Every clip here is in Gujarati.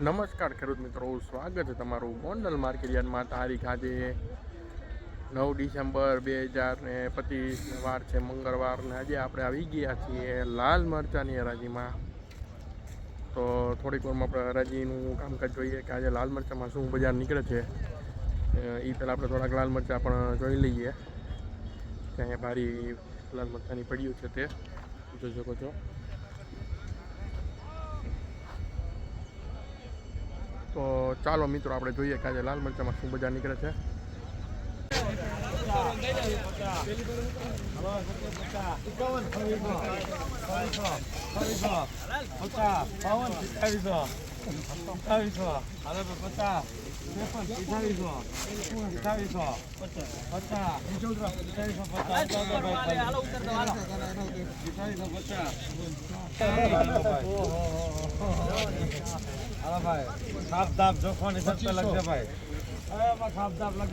નમસ્કાર ખેડૂત મિત્રો, સ્વાગત છે તમારું ગોંડલ માર્કેટ યાર્ડમાં તારીખ આજે નવ ડિસેમ્બર બે હજાર ને પચીસ વાર છે મંગળવાર ને આજે આપણે આવી ગયા છીએ લાલ મરચાંની હરાજીમાં. તો થોડીક વારમાં આપણે હરાજીનું કામકાજ જોઈએ કે આજે લાલ મરચાંમાં શું બજાર નીકળે છે. એ પહેલાં આપણે થોડાક લાલ મરચાં પણ જોઈ લઈએ. અહીંયા ભારી લાલ મરચાંની પડ્યું છે તે. જોઈ શકો છો તો ચાલો મિત્રો આપણે જોઈએ કે આજે લાલ મરચામાં શું બજાર નીકળે છે જોખવાની સત્તા લગશે ભાઈ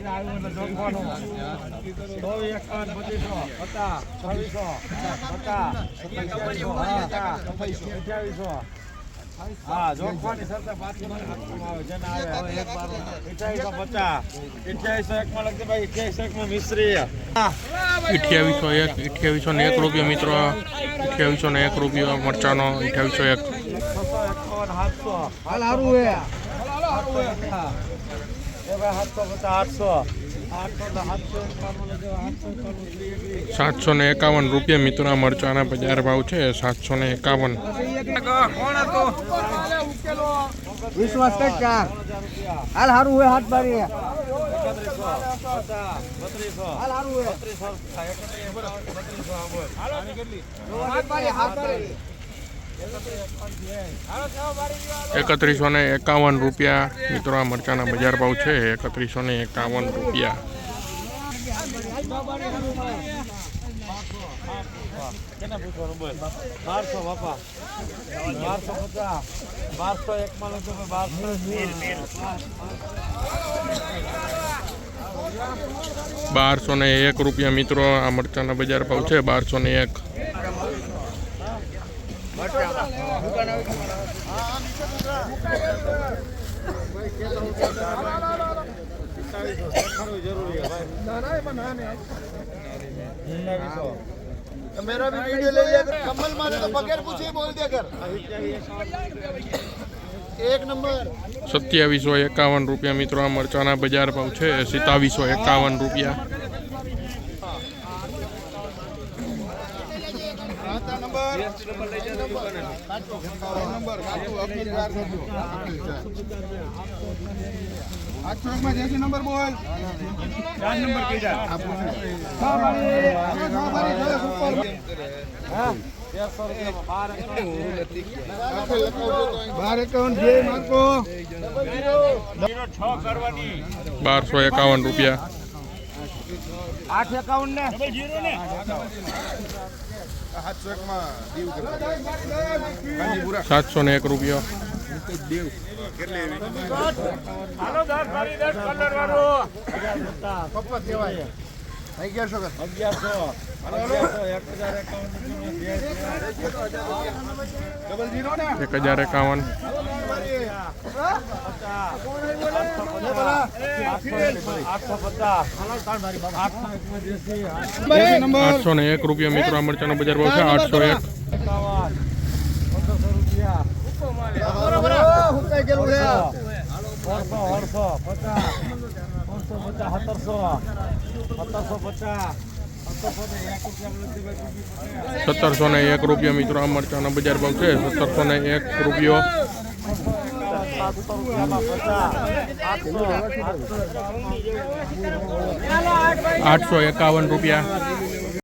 આવ્યું એટલે જોખવાનું સો એકાવન પચીસો પચાસ છવ્વીસો પચાસ અઠ્યાવીસો અઠ્યાવીસો હા જોખવાની સત્તા પાછી આવે જેને આવે હવે એક બાર અઠ્યાવીસો પચાસ અઠ્યાવીસો એકમાં લખજે ભાઈ અઠ્યાવીસો એકમાં મિશ્રી અઠ્યાવીસો એક અઠ્યાવીસો ને એક રૂપિયો મિત્રો અઠ્યાવીસો ને એક રૂપિયો મરચાનો અઠ્યાવીસો એક સાતસો. હાલ હે. ને એકાવન રૂપિયા મિત્રો મરચાના બજાર ભાવ છે સાતસો ને એકાવન. વિશ્વાસ ચાર હાલ હારું હોય હાથ બારી હાલ સારું હે. બત્રીસો. એકત્રીસો ને એકાવન રૂપિયા. મિત્રો આ મરચાના બજાર ભાવ છે એકત્રીસો ને એકાવન રૂપિયા. બારસો ને એક રૂપિયા. મિત્રો આ મરચાના બજાર ભાવ છે બારસો ને એક. मेरा भी वीडियो ले लिया कर कमल मारे तो बगैर पूछे बोल दिया कर एक नंबर સત્યાવીસો એકાવન રૂપિયા મિત્રો આ મરચાના બજાર ભાવ છે સિતાવીસો એકાવન રૂપિયા નંબર. બોલ. ચાર નંબર કઈ જાય બારસો એકાવન રૂપિયા. આઠ એકાવન ને? સાતસો ને એક રૂપિયો. અગિયારસો અગિયારસો. એક હજાર એકાવન ડબલ જીરો ને એક હજાર એકાવન આઠસો ને એક રૂપિયા મિત્રો આ મરચાનો બજાર ભાવ છે આઠસો એક. સત્તરસો ને એક રૂપિયા મિત્રો આ મરચાનો બજાર ભાવ છે સત્તરસો ને એક રૂપિયો. આઠસો એકાવન રૂપિયા.